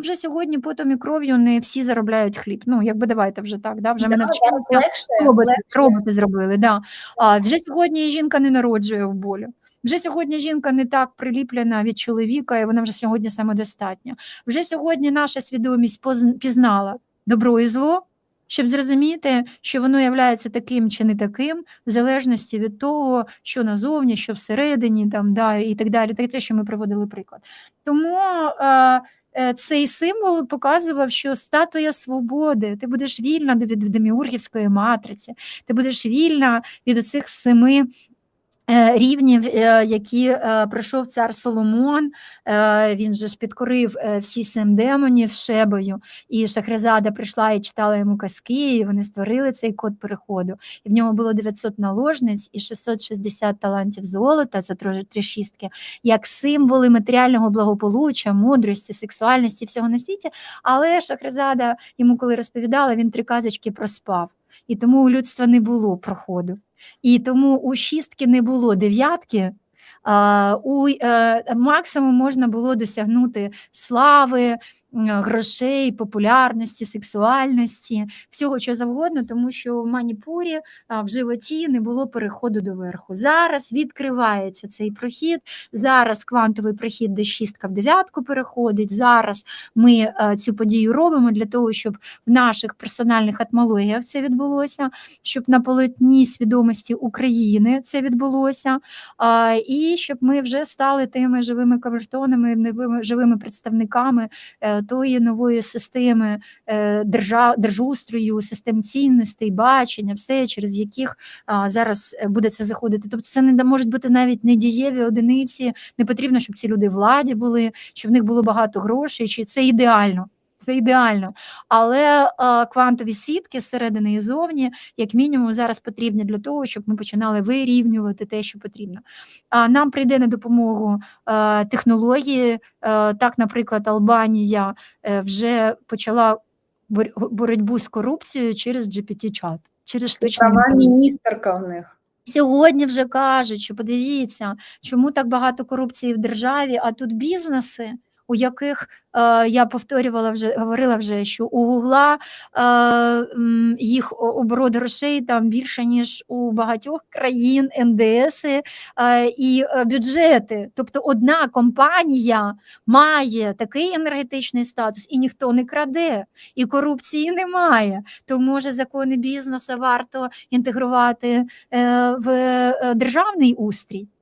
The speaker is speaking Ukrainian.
Ну, вже сьогодні потом і кров'ю не всі заробляють хліб. Ну, якби давайте вже так, да, вже Да, мене вчилися, роботи, роботи зробили, да. А, вже сьогодні жінка не народжує в болю. Вже сьогодні жінка не так приліплена від чоловіка, і вона вже сьогодні самодостатня. Вже сьогодні наша свідомість пізнала добро і зло, щоб зрозуміти, що воно є таким чи не таким, в залежності від того, що назовні, що всередині, там, да, і так далі, так те, що ми приводили приклад. Тому е, цей символ показував, що статуя свободи, ти будеш вільна від деміургівської матриці, ти будеш вільна від оцих семи. Е, Рівнів, е, які е, пройшов цар Соломон, він же ж підкорив всі сем демонів шебою, і Шахрезада прийшла і читала йому казки, і вони створили цей код переходу. І в нього було 900 наложниць і 660 талантів золота, це три шістки, як символи матеріального благополуччя, мудрості, сексуальності, всього на світі. Але Шахрезада йому, коли розповідала, він три казочки проспав. І тому у людства не було проходу. І тому у шістки не було дев'ятки. У е, максимум можна було досягнути слави, грошей, популярності, сексуальності, всього що завгодно, тому що в маніпурі в животі не було переходу до верху. Зараз відкривається цей прохід. Зараз квантовий прохід, де шістка в дев'ятку переходить. Зараз ми е, цю подію робимо для того, щоб в наших персональних атмологіях це відбулося, щоб на полотні свідомості України це відбулося, і щоб ми вже стали тими живими кавертонами, живими представниками е, тої нової системи е, держав, держустрою, систем цінностей, бачення, все через яких зараз е, буде це заходити. Тобто це не можуть бути навіть не дієві одиниці. Не потрібно, щоб ці люди владі були, щоб в них було багато грошей. Чи це ідеально? Це ідеально, але е, квантові свідки зсередини і зовні, як мінімум, зараз потрібні для того, щоб ми починали вирівнювати те, що потрібно. А нам прийде на допомогу е, технології. Е, так, наприклад, Албанія е, вже почала бор- боротьбу з корупцією через GPT-чат, через штучний Права міністерка в них. Сьогодні вже кажуть, що подивіться, чому так багато корупції в державі, а тут бізнеси, у яких е, я повторювала вже, говорила вже, що у Гугла е, їх оборот грошей там більше, ніж у багатьох країн, НДСи е, і е, бюджети. Тобто одна компанія має такий енергетичний статус, і ніхто не краде, і корупції немає. То може закони бізнесу варто інтегрувати е, в е, державний устрій.